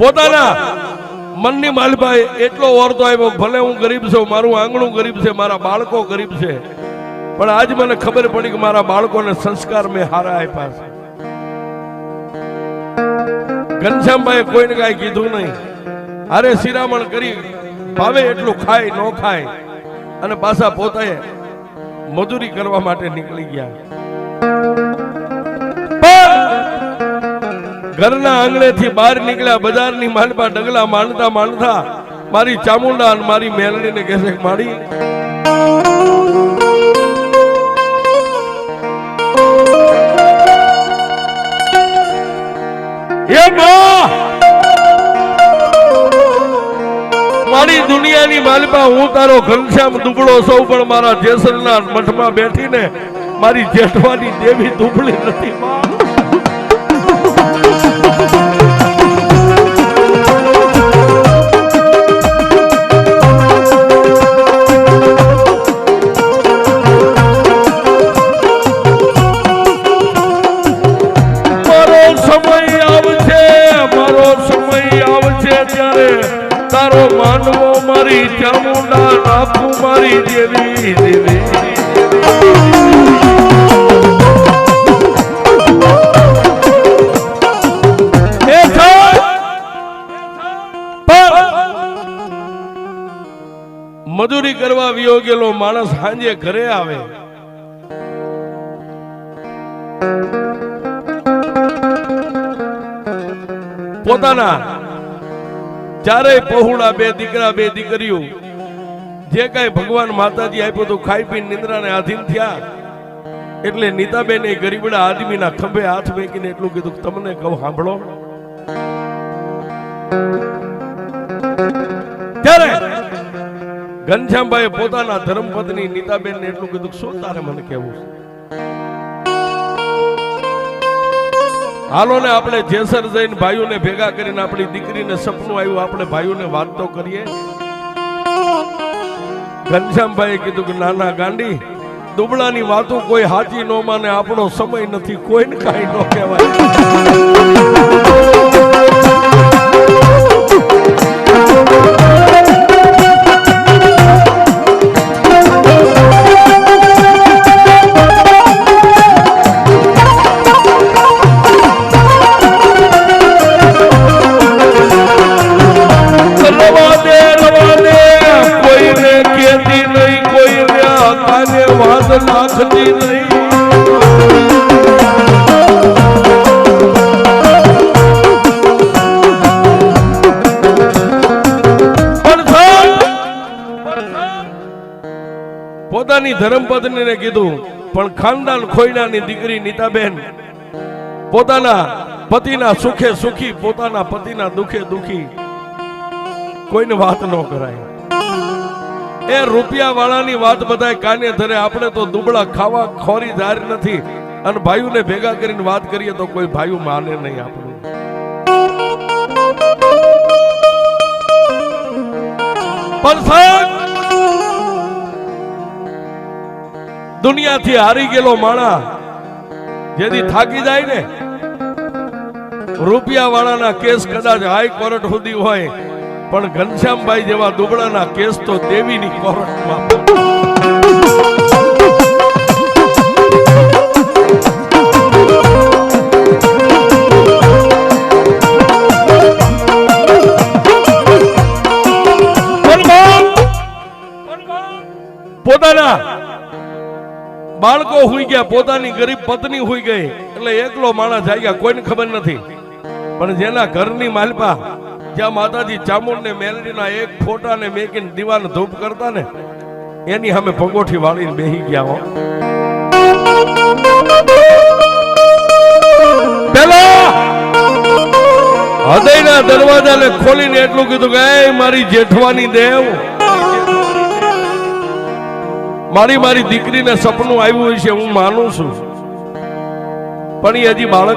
પોતાના મનની માલભાઈ, એટલો ઓરતો આવ્યો, ભલે હું ગરીબ છું, મારું આંગણું ગરીબ છે, મારા બાળકો ગરીબ છે, પણ આજ મને ખબર પડી કે મારા બાળકોને સંસ્કાર મેં હારા આપ્યા છે. ઘનશ્યામભાઈ કોઈને કાંઈ કીધું નહીં. અરે શિરામણ કરી, ભાવે એટલું ખાય, ન ખાય, અને પાછા પોતે મજૂરી કરવા માટે નીકળી ગયા. ઘરના આંગણેથી બહાર નીકળ્યા, બજારની માંડપા ડગલા માંડતા માંડતા મારી ચામુંડા અને મારી મેલડીને કહેશે મારી મારી દુનિયાની માલપા, હું તારો ઘનશ્યામ દુબળો સૌ પણ મારા જેસરના મઠમાં બેઠીને મારી જેઠવાની દેવી દુબળી નથી માં આવશે ત્યારે તારો માનવો મારી ચામુંડા નાખું મારી દેવી દેવી. મજૂરી કરવા વિયો ગયેલો માણસ સાંજે ઘરે આવે. પોતાના ચારેય પહોળા બે દીકરા બે દીકરીઓ જે કઈ ભગવાન માતાજી આપ્યું હતું, ખાઈ પી નિંદ્રાને આધીન થયા. એટલે નીતાબેન એ ગરીબડા આદમીના ખંભે હાથ મેકીને એટલું કીધું તમને કહું, સાંભળો. ત્યારે ઘનશ્યામભાઈ પોતાના ધર્મપત્ની નીતાબેનને એટલું કીધું શું તારે મને કહેવું છે? હાલો ને આપણે જેસર જઈને ભાઈઓને ભેગા કરીને આપણી દીકરીને સપનું આવ્યું, આપણે ભાઈઓને વાત કરીએ. ઘનશ્યામભાઈએ કીધું કે, નાના ગાંડી, દુબળાની વાતો કોઈ હાચી ન માને, આપણો સમય નથી, કોઈને કાંઈ ન કહેવાય. વાત નાખતી નહીં. પોતાની ધર્મપત્નીને કીધું, પણ ખાનદાન ખોઈનાની દીકરી નીતાબેન, પોતાના પતિના સુખે સુખી, પોતાના પતિના દુખે દુખી, કોઈને વાત ન કરાય. એ રૂપિયા વાળાની વાત બધા કાને ધરે? આપણે તો દુબળા ખાવા ખોરી ધાર નથી. અને ભાઈઓને ભેગા કરીને વાત કરીએ તો કોઈ ભાઈઓ માને નહીં આપણું. દુનિયાથી હારી ગયેલો માણા જેથી થાકી જાય ને રૂપિયા વાળાના કેસ કદાચ હાઈકોર્ટ સુધી હોય. પણ ઘનશ્યામભાઈ જેવા દુબળાના કેસ તો દેવીની કોર્ટમાં. પોતાના બાળકો હુઈ ગયા પોતાની ગરીબ પત્ની હુઈ ગઈ. એટલે એકલો માણસ આવી ગયા કોઈને ખબર નથી. પણ જેના ઘરની માલપા જ્યાં માતાજી ચામુંડ ને મેલડીના એક ફોટા ને મેકીને દીવાન ધૂપ કરતા ને એની સામે પગોઠી વાળીને બેહી ગયા હૃદયના દરવાજાને ખોલીને એટલું કીધું કે "એ મારી જેઠવાની દેવ, મારી મારી દીકરીને સપનું આવ્યું છે હું માનું છું. પણ એ હજી બાળક